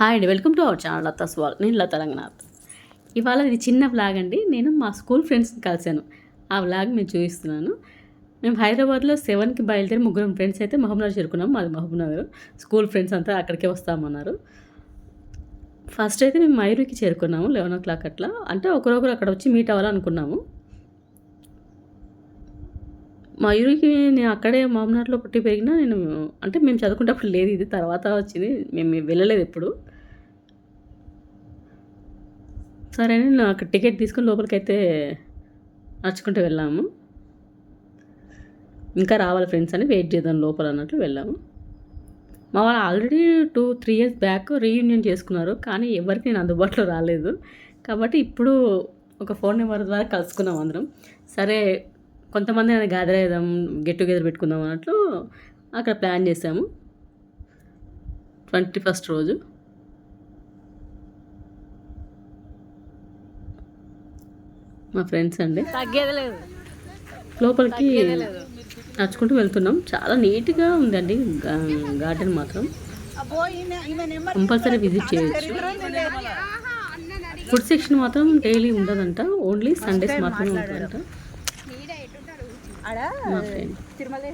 Hi అండి welcome to our channel Latha స్వాల్ నేను లతా రంగనాథ్. ఇవాళ ఇది చిన్న వ్లాగ్ అండి. నేను మా స్కూల్ ఫ్రెండ్స్ని కలిశాను. ఆ వ్లాగ్ నేను చూపిస్తున్నాను. మేము హైదరాబాద్లో సెవెన్కి బయలుదేరి ముగ్గురం ఫ్రెండ్స్ అయితే మహబూబ్నగర్ చేరుకున్నాం. మాది మహబూబ్నగర్. స్కూల్ ఫ్రెండ్స్ అంతా అక్కడికే వస్తామన్నారు ఫస్ట్ అయితే మేము మైరుకి చేరుకున్నాము లెవెన్ ఓ క్లాక్ అట్లా. అంటే ఒకరొకరు అక్కడ వచ్చి మీట్ అవ్వాలనుకున్నాము. మయూరికి నేను అక్కడే మామనాడులో పుట్టి పెరిగినా నేను అంటే మేము చదువుకునేటప్పుడు లేదు ఇది తర్వాత వచ్చింది. మేము వెళ్ళలేదు ఎప్పుడు. సరే అని నాకు టికెట్ తీసుకుని లోపలికైతే నడుచుకుంటూ వెళ్ళాము. ఇంకా రావాలి ఫ్రెండ్స్ అని వెయిట్ చేద్దాం లోపల అన్నట్లు వెళ్ళాము. మా వాళ్ళు already two three years back reunion చేసుకున్నారు కానీ ఎవరికి నేను అందుబాటులో రాలేదు. కాబట్టి ఇప్పుడు ఒక ఫోన్ నెంబర్ ద్వారా కలుసుకున్నాం అందరం. సరే కొంతమంది అది గ్యాదర్ అయ్యాం గెట్ టుగెదర్ పెట్టుకుందాం అన్నట్లు అక్కడ ప్లాన్ చేసాము ట్వంటీ ఫస్ట్ రోజు. మా ఫ్రెండ్స్ అండి. లోపలికి నడుచుకుంటూ వెళ్తున్నాం. చాలా నీట్గా ఉందండి గార్డెన్ మాత్రం. కంపల్సరీ విజిట్ చేయొచ్చు. ఫుడ్ సెక్షన్ మాత్రం డైలీ ఉండదంట ఓన్లీ సండేస్ మాత్రమే ఉంటుందంట. మా ఫ్రెండ్. తిరుమల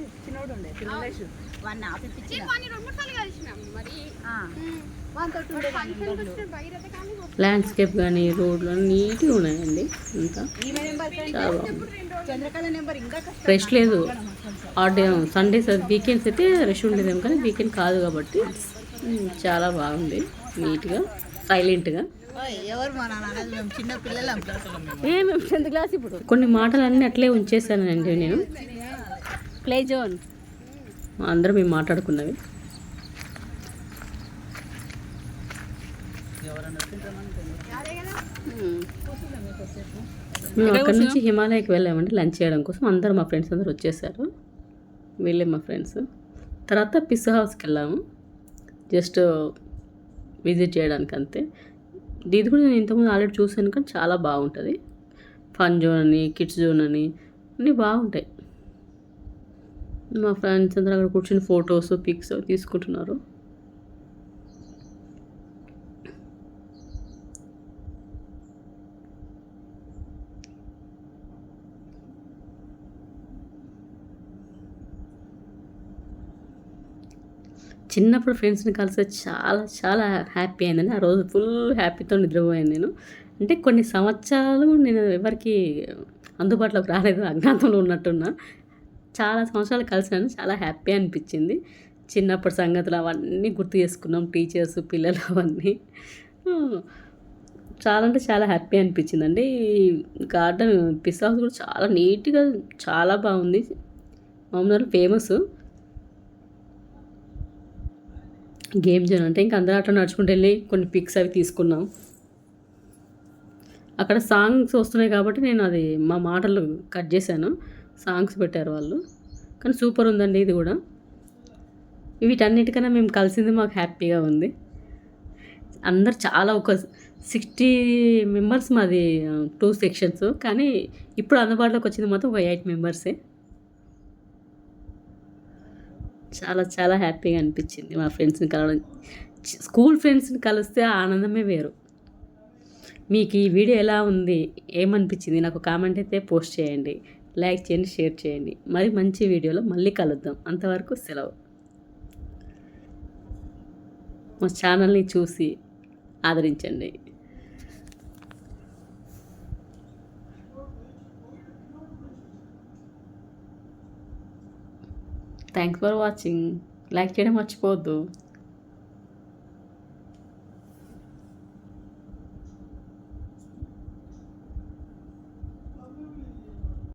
ల్యాండ్స్కేప్ కానీ రోడ్లు నీట్గా ఉన్నాయండి. అంతా రష్ లేదు. ఆ డే సండేస్ వీకెండ్స్ అయితే రష్ ఉండేదేమో కానీ వీకెండ్ కాదు కాబట్టి చాలా బాగుంది. నీట్గా సైలెంట్గా మేము టెన్త్ క్లాస్ ఇప్పుడు. కొన్ని మాటలన్నీ అట్లే ఉంచేసానండి నేను. ప్లే జోన్ అందరం మేము మాట్లాడుకున్నవి. మేము అక్కడ నుంచి హిమాలయకి వెళ్ళామండి. లంచ్ చేయడం కోసం అందరూ మా ఫ్రెండ్స్ అందరూ వచ్చేసారు. వీళ్ళే మా ఫ్రెండ్స్. తర్వాత పిస్ హౌస్కి వెళ్ళాము. జస్ట్ విజిట్ చేయడానికి అంతే. ఇది కూడా నేను ఇంతకుముందు ఆల్రెడీ చూసాను కానీ చాలా బాగుంటుంది. ఫన్ జోన్ అని కిడ్స్ జోన్ అని అన్నీ బాగుంటాయి. మా ఫ్రెండ్స్ అందరూ అక్కడ కూర్చొని ఫొటోస్ పిక్స్ తీసుకుంటున్నారు. చిన్నప్పుడు ఫ్రెండ్స్ని కలిసి చాలా చాలా హ్యాపీ అయిందని ఆ రోజు ఫుల్ హ్యాపీతో నిద్రపోయాను నేను. అంటే కొన్ని సంవత్సరాలు నేను ఎవరికి అందుబాటులోకి రాలేదు అజ్ఞాతంలో ఉన్నట్టున్నా. చాలా సంవత్సరాలు కలిసినాను చాలా హ్యాపీ అనిపించింది. చిన్నప్పటి సంగతులు అవన్నీ గుర్తు చేసుకున్నాం టీచర్స్ పిల్లలు అవన్నీ. చాలా అంటే చాలా హ్యాపీ అనిపించిందండి. ఈ గార్డెన్ పిస్ హౌస్ కూడా చాలా నీట్గా చాలా బాగుంది. మామూలు ఫేమస్. గేమ్ జోన్ అంటే ఇంకా అందరూ అట్లా నడుచుకుంటూ వెళ్ళి కొన్ని పిక్స్ అవి తీసుకున్నాం. అక్కడ సాంగ్స్ వస్తున్నాయి కాబట్టి నేను అది మా మాటలు కట్ చేశాను. సాంగ్స్ పెట్టారు వాళ్ళు. కానీ సూపర్ ఉందండి ఇది కూడా. వీటన్నిటికన్నా మేము కలిసింది మాకు హ్యాపీగా ఉంది. అందరు చాలా ఒక సిక్స్టీ మెంబర్స్ మాది టూ సెక్షన్స్. కానీ ఇప్పుడు అందుబాటులోకి వచ్చింది మాత్రం ఒక ఎయిట్ మెంబర్సే. చాలా చాలా హ్యాపీగా అనిపించింది మా ఫ్రెండ్స్ని కలవడం. స్కూల్ ఫ్రెండ్స్ని కలిస్తే ఆనందమే వేరు. మీకు ఈ వీడియో ఎలా ఉంది? ఏమనిపించింది? నాకు కామెంట్ అయితే పోస్ట్ చేయండి. లైక్ చేయండి షేర్ చేయండి. మరి మంచి వీడియోలో మళ్ళీ కలుద్దాం. అంతవరకు సెలవు. మా ఛానల్ని చూసి ఆదరించండి. థ్యాంక్స్ ఫర్ వాచింగ్ లైక్ చేయడం మర్చిపోవద్దు.